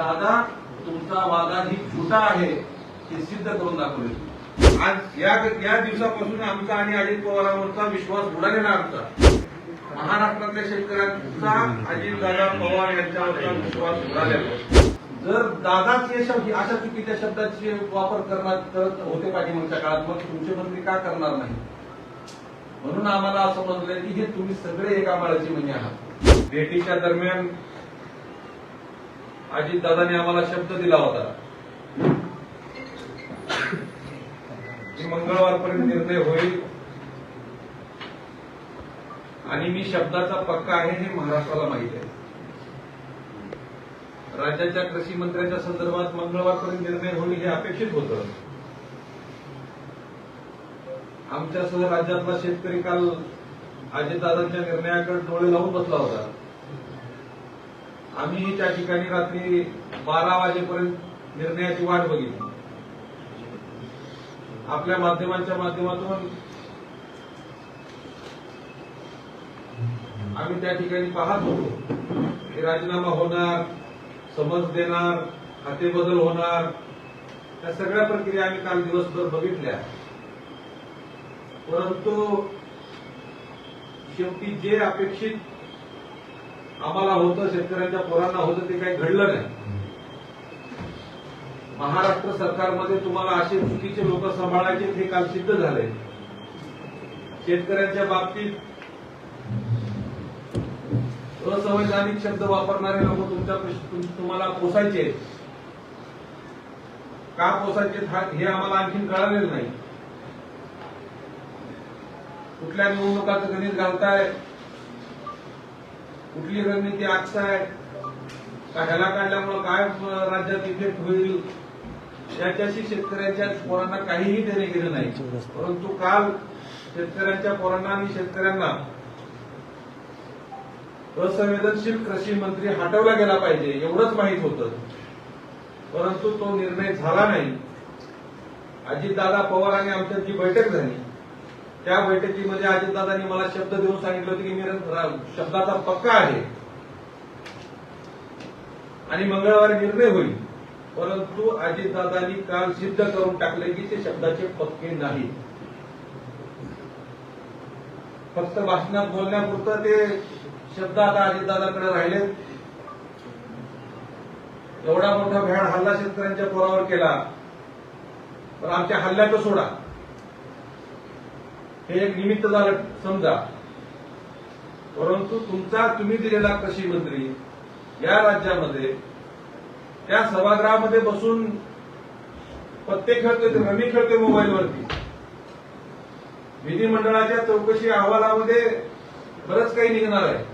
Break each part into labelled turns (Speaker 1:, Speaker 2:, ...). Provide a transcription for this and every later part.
Speaker 1: दादा तुमचा वादा छोटा आहे हे सिद्ध करून दाखवले. आज या या दिवसापासून आमचा आणि अजित पवारांवरचा विश्वास बुडालेला आमचा. महाराष्ट्रातल्या शेतकऱ्यांचा अजितदादा पवार यांच्यावरचा विश्वास बुडालेला जर दादाच हे शब्द अशा चुकीच्या शब्दाचे वापर करणार करत होते पाहिजे मागच्या काळात मग तुमचे मंत्री का करणार नाही? म्हणून आम्हाला असं समजलं की हे तुम्ही सगळे एका माळाची म्हणजे आहात. भेटीच्या दरम्यान अजितदादांनी आम्हाला शब्द दिला होता. की मंगळवारपर्यंत निर्णय होईल आणि मी शब्दाचा पक्का आहे हे महाराष्ट्राला माहिती आहे. राज्याच्या कृषी मंत्र्यांच्या संदर्भात मंगळवारपर्यंत निर्णय होईल हे अपेक्षित होतं. आमच्यासह राज्यातला शेतकरी काल अजितदादांच्या निर्णयाकडे डोळे लावून बसला होता. आम्ही त्या ठिकाणी रात्री बारा वाजेपर्यंत निर्णयाची वाट बघितली. आपल्या माध्यमांच्या माध्यमातून आम्ही त्या ठिकाणी पाहत होतो की राजीनामा होणार समज देणार खाते बदल होणार. या सगळ्या प्रक्रिया आम्ही काल दिवसभर बघितल्या. परंतु शेवटी जे अपेक्षित आम्हाला होतं शेतकऱ्यांच्या पोरांना होतं ते काही घडलं नाही. महाराष्ट्र सरकारमध्ये तुम्हाला असे चुकीचे लोक सांभाळायचे हे काल सिद्ध झाले. शेतकऱ्यांच्या बाबतीत असंवैधानिक शब्द वापरणारे लोक तुमच्या तुम्हाला पोसायचे. का पोसायचे हे आम्हाला आणखीन कळालेलं नाही. कुठल्या निवडणुकाचं गणित घालताय? कुठली रणनीती आखताय का ह्याला काढल्यामुळे काय राज्यात इफेक्ट होईल? याच्याशी शेतकऱ्यांच्या पोरांना काहीही देणे गेलं नाही. परंतु काल शेतकऱ्यांच्या पोरांना आणि शेतकऱ्यांना असंवेदनशील कृषी मंत्री हटवला गेला पाहिजे एवढंच माहीत होतं. परंतु तो निर्णय झाला नाही. अजितदादा पवार आणि आमच्यात जी बैठक झाली त्या बैठकीमध्ये अजितदादांनी मला शब्द देऊन सांगितलं होतं की मी शब्दाचा पक्का आहे. आणि मंगळवारी निर्णय होईल. परंतु अजितदादांनी काल सिद्ध करून टाकले की ते शब्दाचे पक्के नाही. फक्त भाषणात बोलण्यापुरतं ते शब्द आता अजितदादाकडे राहिले एवढा मोठा भ्याड हल्ला शेतकऱ्यांच्या पोरावर केला. पण आमच्या हल्ल्याचं सोडा. हे एक निमित्त झालं. समजा. परंतु तुमचा तुम्ही दिलेला कृषी मंत्री या राज्यामध्ये त्या सभागृहामध्ये बसून पत्ते खेळतोय ते रमी खेळतोय मोबाईलवरती. विधिमंडळाच्या चौकशी अहवालामध्ये बरंच काही निघणार आहे.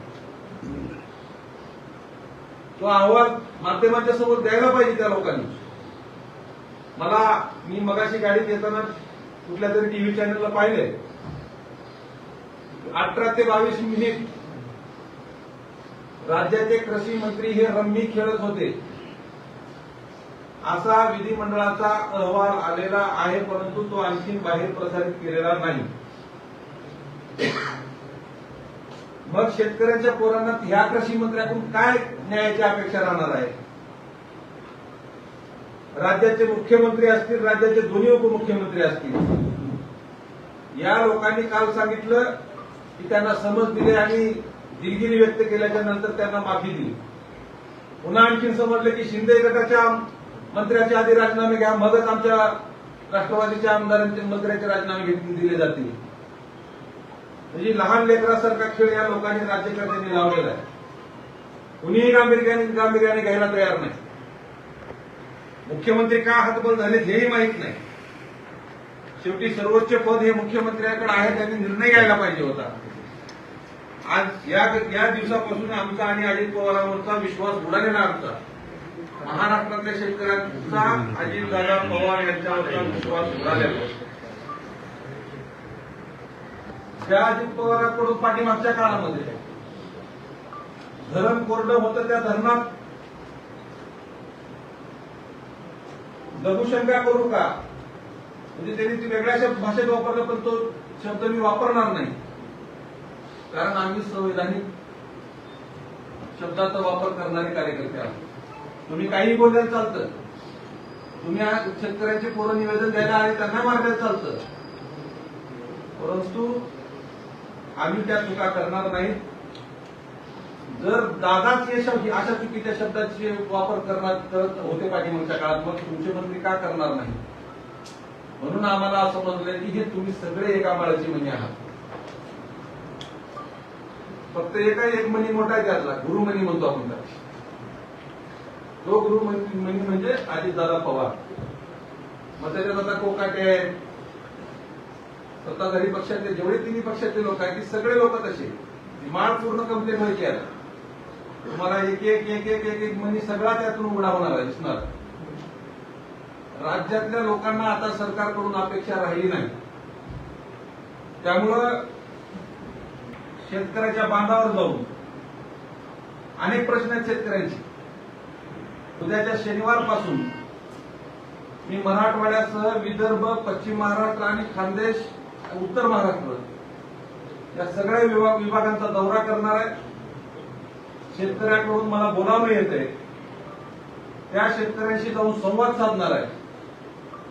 Speaker 1: तो अहवाल माध्यमांच्या समोर द्यायला पाहिजे त्या लोकांनी. मला मी मगाशी गाडीत येताना कुठल्या तरी टीव्ही चॅनलला पाहिले. अठरा ते बावीस मिनिट. राज्याचे कृषी मंत्री हे रम्मी खेळत होते. असा विधिमंडळाचा अहवाल आलेला आहे परंतु तो आणखी बाहेर प्रसारित केलेला नाही. मग शेतकऱ्यांच्या पोरांना ह्या कृषी मंत्र्याकडून काय न्यायाची अपेक्षा राहणार आहे? राज्याचे मुख्यमंत्री असतील राज्याचे दोन्ही उपमुख्यमंत्री असतील. या लोकांनी काल सांगितलं की त्यांना समज दिली आणि दिलगिरी व्यक्त केल्याच्यानंतर त्यांना माफी दिली. पुन्हा आणखी समजलं की शिंदे गटाच्या मंत्र्याचे आधी राजीनामे घ्या मगच आमच्या राष्ट्रवादीच्या आमदारांचे मंत्र्याचे राजीनामे दिले जातील. म्हणजे लहान लेकरासारखा खेळ या लोकांनी राज्यकर्त्यांनी लावलेला आहे. कुणीही गांभीर्याने गांभीर्याने घ्यायला तयार नाही. मुख्यमंत्री का हतबल झाले हेही माहीत नाही. शेवटी सर्वोच्च पद हे मुख्यमंत्र्यांकडे आहे त्यांनी निर्णय घ्यायला पाहिजे होता. आज या या दिवसापासून आमचा आणि अजित पवारांवरचा विश्वास बुडालेला आमचा. महाराष्ट्रातल्या शेतकऱ्यांचा अजितदादा पवार यांच्यावरचा विश्वास बुडालेला. त्या अजित पवारांकडून पाठीमागच्या काळामध्ये धरण कोरडं होतं त्या धरणात लघुशंका करू का? म्हणजे त्यांनी ती वेगळ्या शब्द भाषेत वापरला पण तो शब्द मी वापरणार नाही. कारण आम्ही संवैधानिक शब्दाचा वापर करणारे कार्यकर्ते आहोत. तुम्ही काही बोलायला चालतं. तुम्ही आज शेतकऱ्यांचे पोरं निवेदन द्यायला आणि त्यांना मारण्यात चालतं. परंतु आम्ही त्या चुका करणार नाही जर दादाच हे शब्द अशा चुकीच्या शब्दाचे वापर करणार करत होते पाठीमागच्या काळात मग तुमचे मंत्री का करणार नाही? म्हणून आम्हाला असं म्हणलंय की हे तुम्ही सगळे एका माळाची म्हणी आहात. फक्त एका एक मणी मोठा आहे त्यातला गुरुमणी म्हणतो आपण तो गुरुमणी मणी म्हणजे अजितदादा पवार. मग त्याच्यात आता कोकाटे काय सत्ताधारी पक्षातले जेवढे तिन्ही पक्षातले लोक आहेत ती सगळे लोक तसे माळ पूर्ण कंप्लेंट व्हायची आहे तुम्हाला एक एक एक एक एक एक म्हणजे सगळा त्यातून उघडा होणार दिसणार. राज्यातल्या लोकांना आता सरकारकडून अपेक्षा राहिली नाही. त्यामुळं शेतकऱ्याच्या बांधावर जाऊन अनेक प्रश्न आहेत शेतकऱ्यांचे. उद्याच्या शनिवारपासून मी मराठवाड्यासह विदर्भ पश्चिम महाराष्ट्र आणि खानदेश उत्तर महाराष्ट्र या सगळ्या विभाग विभागांचा दौरा करणार आहे. शेतकऱ्याकडून मला बोलावलं येत आहे त्या शेतकऱ्यांशी जाऊन संवाद साधणार आहे.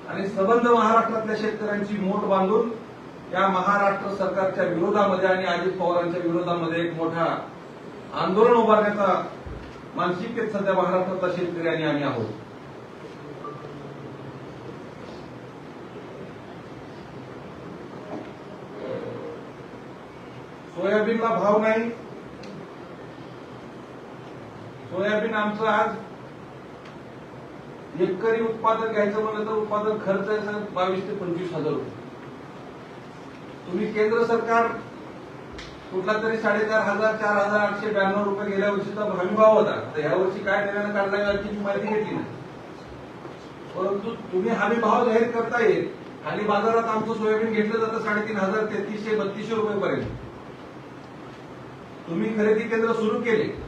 Speaker 1: आणि सबंध महाराष्ट्रातल्या शेतकऱ्यांची मोठ बांधून या महाराष्ट्र सरकारच्या विरोधामध्ये आणि अजित पवारांच्या विरोधामध्ये एक मोठा आंदोलन उभारण्याचा मानसिकतेत सध्या महाराष्ट्रातल्या शेतकऱ्यांनी आम्ही आहोत. सोयाबीनला भाव नाही. सोयाबीन आमचं आज एकरी उत्पादन घ्यायचं म्हणलं तर उत्पादन खर्च आहे सर बावीस ते पंचवीस हजार रुपये. तुम्ही केंद्र सरकार कुठला तरी साडेचार हजार चार हजार आठशे ब्याण्णव रुपये गेल्या वर्षीचा हमी भाव होता. तर ह्या वर्षी काय निर्णय काढला याची माहिती घेतली नाही. परंतु तुम्ही हमी भाव जाहीर करता येईल. खाली बाजारात आमचं सोयाबीन घेतलं जातं साडेतीन हजार तेहतीसशे बत्तीसशे रुपये पर्यंत तुम्ही खरेदी केंद्र सुरू केले.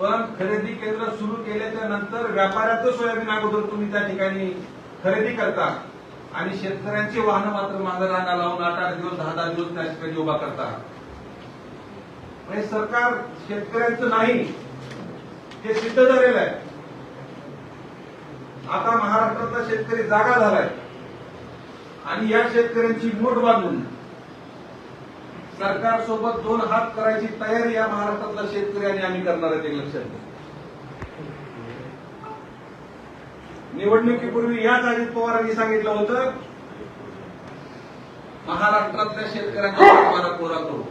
Speaker 1: पण खरेदी केंद्र सुरू केल्याच्यानंतर व्यापाऱ्याचं सोयाबीन अगोदर तुम्ही त्या ठिकाणी खरेदी करता. आणि शेतकऱ्यांची वाहनं मात्र मागे लावून आठ आठ दिवस दहा दहा दिवस त्या ठिकाणी उभा करता. म्हणजे सरकार शेतकऱ्यांचं नाही हे सिद्ध झालेलं आहे. आता महाराष्ट्रातला शेतकरी जागा झालाय. आणि या शेतकऱ्यांची मोठ बांधून सरकार सोबत दोन हात करायची तयारी या महाराष्ट्रातला शेतकरी आम्ही करणार आहे ते लक्षात घ्या. निवडणुकीपूर्वी याच अजित पवारांनी सांगितलं होतं महाराष्ट्रातल्या शेतकऱ्यांच्या पाठीमारा कोरा करू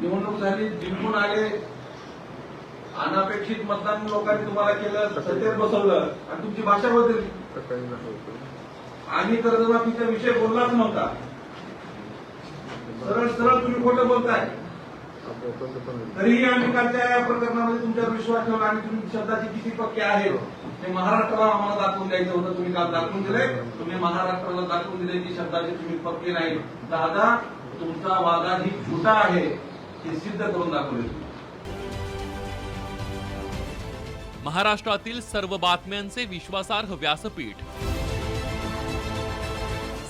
Speaker 1: निवडणूक झाली जिंकून आले अनापेक्षित मतदान लोकांनी तुम्हाला केलं सत्तेत बसवलं आणि तुमची भाषा बदलली आम्ही कर्जमाफीचा विषय बोललाच नव्हता. सरळ सरळ तुम्ही खोटं बोलताय. तरीही आम्ही कालच्या या प्रकरणामध्ये तुमच्यावर विश्वास ठेवला आणि तुम्ही शब्दाची किती पक्के आहेत ते महाराष्ट्राला आम्हाला दाखवून द्यायचं होतं तुम्ही काल दाखवून दिले तुम्ही महाराष्ट्राला दाखवून दिले की शब्दाचे तुम्ही पक्के नाही दादा तुमचा वादा ही छोटा आहे हे सिद्ध करून दाखवले
Speaker 2: महाराष्ट्रातील सर्व बातम्यांचे विश्वासार्ह व्यासपीठ